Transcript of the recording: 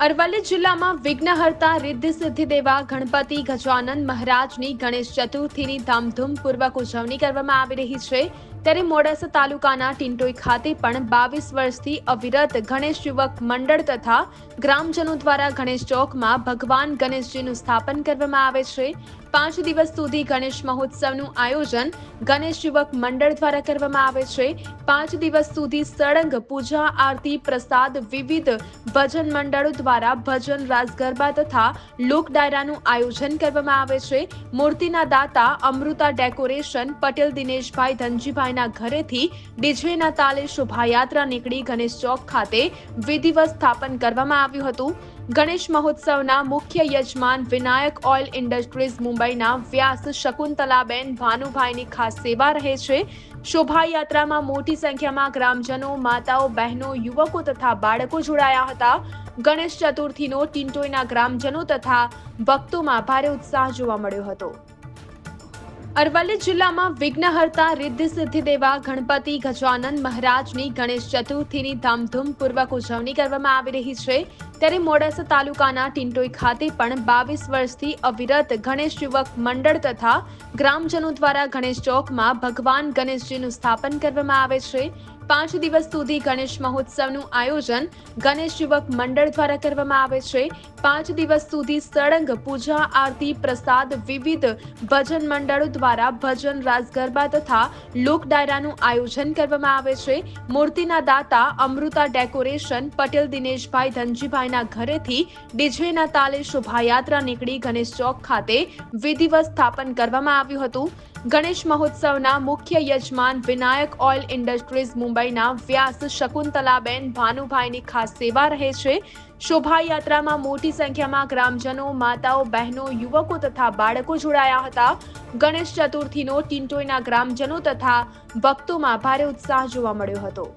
અરવલ્લી જિલ્લામાં વિઘ્નહર્તા રિદ્ધિ સિદ્ધિ દેવા ગણપતિ ગજાનંદ મહારાજની ગણેશ ચતુર્થીની ધામધૂમપૂર્વક ઉજવણી કરવામાં આવી રહી છે. ત્યારે મોડાસા તાલુકાના ટિંટોઈ ખાતે પણ બાવીસ વર્ષથી અવિરત ગણેશ યુવક મંડળ તથા ગ્રામજનો દ્વારા ગણેશ ચોકમાં ભગવાન ગણેશજીનું સ્થાપન કરવામાં આવે છે. પાંચ દિવસ સુધી ગણેશ મહોત્સવનું આયોજન ગણેશ યુવક મંડળ દ્વારા કરવામાં આવે છે. પાંચ દિવસ સુધી સળંગ, પૂજા, આરતી, પ્રસાદ, વિવિધ ભજન મંડળો દ્વારા ભજન રાસ ગરબા તથા લોક ડાયરાનું આયોજન કરવામાં આવે છે. મૂર્તિના દાતા અમૃતા ડેકોરેશન, પટેલ દિનેશભાઈ ધનજીભાઈના ઘરેથી ડીજેના તાલે શોભાયાત્રા નીકળી ગણેશ ચોક ખાતે વિધિવત સ્થાપન કરવામાં આવ્યું હતું. ગણેશ મહોત્સવના મુખ્ય યજમાન વિનાયક ઓઇલ ઇન્ડસ્ટ્રીઝ મુંબઈના વ્યાસ શકુંતલાબેન ભાનુભાઈની ખાસ સેવા રહે છે. શોભાયાત્રામાં મોટી સંખ્યામાં ગ્રામજનો, માતાઓ, બહેનો, યુવકો તથા બાળકો જોડાયા હતા. ગણેશ ચતુર્થીનો ટિન્ટોઈના ગ્રામજનો તથા ભક્તોમાં ભારે ઉત્સાહ જોવા મળ્યો હતો. અરવલ્લી જિલ્લામાં વિઘ્નહર્તા રિદ્ધિ સિદ્ધિ દેવા ગણપતિ ગજાનંદ મહારાજની ગણેશ ચતુર્થીની ધામધૂમપૂર્વક ઉજવણી કરવામાં આવી રહી છે. ત્યારે મોડાસા તાલુકાના ટિંટોઈ ખાતે પણ બાવીસ વર્ષથી અવિરત ગણેશ યુવક મંડળ તથા ગ્રામજનો દ્વારા ગણેશ ચોકમાં ભગવાન ગણેશજીનું સ્થાપન કરવામાં આવે છે. પાંચ દિવસ સુધી ગણેશ મહોત્સવનું આયોજન ગણેશ યુવક મંડળ દ્વારા કરવામાં આવે છે. પાંચ દિવસ સુધી સળંગ, પૂજા, આરતી, પ્રસાદ, વિવિધ ભજન મંડળો દ્વારા ભજન રાસ ગરબા તથા લોક ડાયરાનું આયોજન કરવામાં આવે છે. મૂર્તિના દાતા અમૃતા ડેકોરેશન, પટેલ દિનેશભાઈ ધનજીભાઈના ઘરેથી ડીજેના તાલે શોભાયાત્રા નીકળી ગણેશ ચોક ખાતે વિધિવત સ્થાપન કરવામાં આવ્યું હતું. ગણેશ મહોત્સવના મુખ્ય યજમાન વિનાયક ઓઇલ ઇન્ડસ્ટ્રીઝ મુંબઈના વ્યાસ શકુંતલાબેન ભાનુભાઈની ખાસ સેવા રહે છે. શોભાયાત્રામાં મોટી સંખ્યામાં ગ્રામજનો, માતાઓ, બહેનો, યુવકો તથા બાળકો જોડાયા હતા. ગણેશ ચતુર્થીનો ટિન્ટોઈના ગ્રામજનો તથા ભક્તોમાં ભારે ઉત્સાહ જોવા મળ્યો હતો.